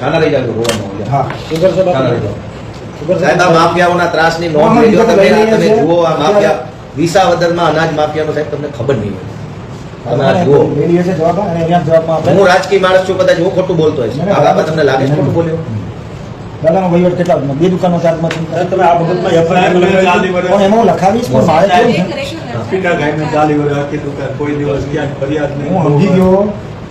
છાના લઈ જાવ રોવાનું. હા. સુગર છે ખાના લઈ. શુગર સાહેબ આ માફિયાઓના ત્રાસની નોંધ લેજો. તમે તમે જુઓ આ માફિયા વિસાવદરમાં અનાજ માફિયાનો સાહેબ તમને ખબર નહીં હોય. તમે આ જુઓ. લઈ લઈએ છીએ જવાબ અને અહીંયા જવાબમાં આપણે હું રાજકીય માણસ છું કદાચ હું ખોટું બોલતો હોય. આ બાબત તમને લાગે છે. ખોટું બોલ્યો? દાદાનો વહીવટ કેટલા બે દુકાનો ચાર્જમાં તમે આ બાબતમાં ચાલી એમાં લખાવીશ પણ મારે કેવું છે? પીટા ગાયને ચાલી વર્ષ આખી દુકાન. કોઈ દિવસ ક્યાંક ફરિયાદ નહીં. હું સમજી ગયો.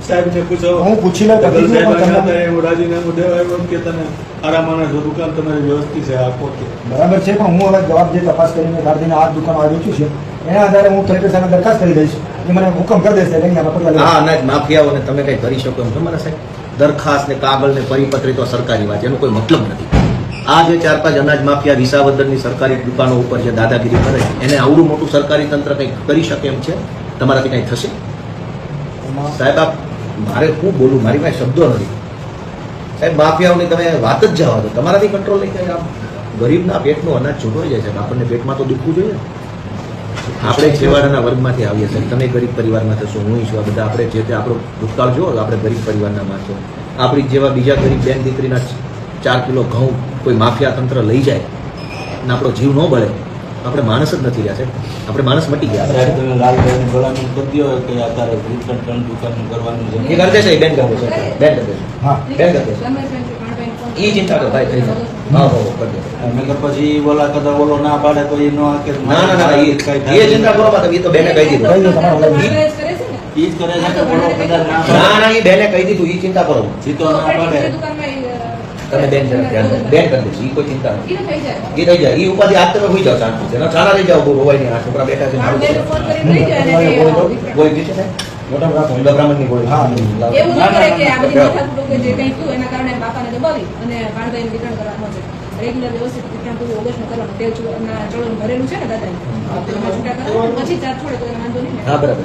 સાહેબને પૂછો હું પૂછી લઉં, ડબલ પછી સાહેબ આવ્યા હતા, એવું રાજીનામું દેવા આવ્યો કે તમે આરા માણસ જો દુકાન તમારી વ્યવસ્થિત છે કે. બરાબર છે પણ હું હવે જવાબ જે તપાસ કરીને ગાંધીને આ દુકાન આવી છું છે એના આધારે હું કલેક્ટર સામે દરખાસ્ત કરી દઈશ. એ મને હુકમ કરી દેશે એટલે અહીંયા પગલાં આ અનાજ માફિયાઓને તમે કઈ કરી શકો એમ તમારા સાહેબ. દરખાસ્ત ને કાગળ ને પરિપત્ર તો સરકારી વાત એનો કોઈ મતલબ નથી. આ જે ચાર પાંચ અનાજ માફિયા વિસાવદરની સરકારી દુકાનો ઉપર જે દાદાગીરી કરે એને આવડું મોટું સરકારી તંત્ર કંઈક કરી શકે એમ છે? તમારાથી કંઈ થશે? સાહેબ આપ મારે શું બોલું મારી પાસે શબ્દો નથી. સાહેબ, માફિયાઓની તમે વાત જ જવા દો. તમારાથી કંટ્રોલ નહીં થાય. ગરીબના પેટનું અનાજ છૂટોઈ જાય છે. આપણને પેટમાં તો દુખવું જોઈએ. આપણે છેવાડાના વર્ગમાંથી આવીએ છીએ. તમે ગરીબ પરિવારમાં થશો, હું છું. આ બધા આપણે જે તે આપણો ભૂતકાળ જુઓ આપણે ગરીબ પરિવારના માણસો. આપણી જેવા બીજા ગરીબ બેન દીકરીના ચાર કિલો ઘઉં કોઈ માફિયા તંત્ર લઈ જાય, અને આપણો જીવ ન બળે આપણે માણસ જ નથી રહ્યા સાહેબ આપણે માણસ મટી ગયા સાહેબ તમે લાલભાઈ ભલામણ કરી દો કે અત્યારે ભૂતકાળ ત્રણ દુકાનનું કરવાનું છે? એ કરી દેશે એ બેન કરી દેશે. બેન કરી દેશે. હા. બેન કરી દેશે. ઈ ચિંતા કરો ભાઈ થઈ હા હો હો, કરી દેશે. અમે પછી બોલા કદાચ બોલો ના પાડે તો એ નો આકે ના ના ના એ એ ચિંતા કરો મત એ તો બેને કહી દીધું. કહી દો તમારે ઓલા ઈ જ કરે છે કે બોલો કદાચ ના ના ના એ બેને કહી દીધું એ ચિંતા કરો. જીતો ના પાડે. તમે બેન. બેન કરી દેશે એ કોઈ ચિંતા નથી. એ થઈ જાય. એ ઉપાધિ આપ તમે હોઈ જાઓ શાંતિ છે. સારા રહી જાઓ. બહુ રોવાય નહીં. આ છોકરા બેઠા છે. મોટા રાખો બ્રાહ્મણની ગોળી હા. એવું ન કરે કે આ બધી ના. માથાકૂટો જે કંઈ થયું એના કારણે બાપાને દબાવી અને ભાણભાઈને વિતરણ કરવાનું છે રેગ્યુલર વ્યવસ્થિત ત્યાં પૂરું ઓગસ્ટમાં કરવાનું. તેલ ચૂ- ના ચલણ ભરેલું છે ને એમાં પછી ચાર છોડે તો વાંધો નહીં હા બરાબર.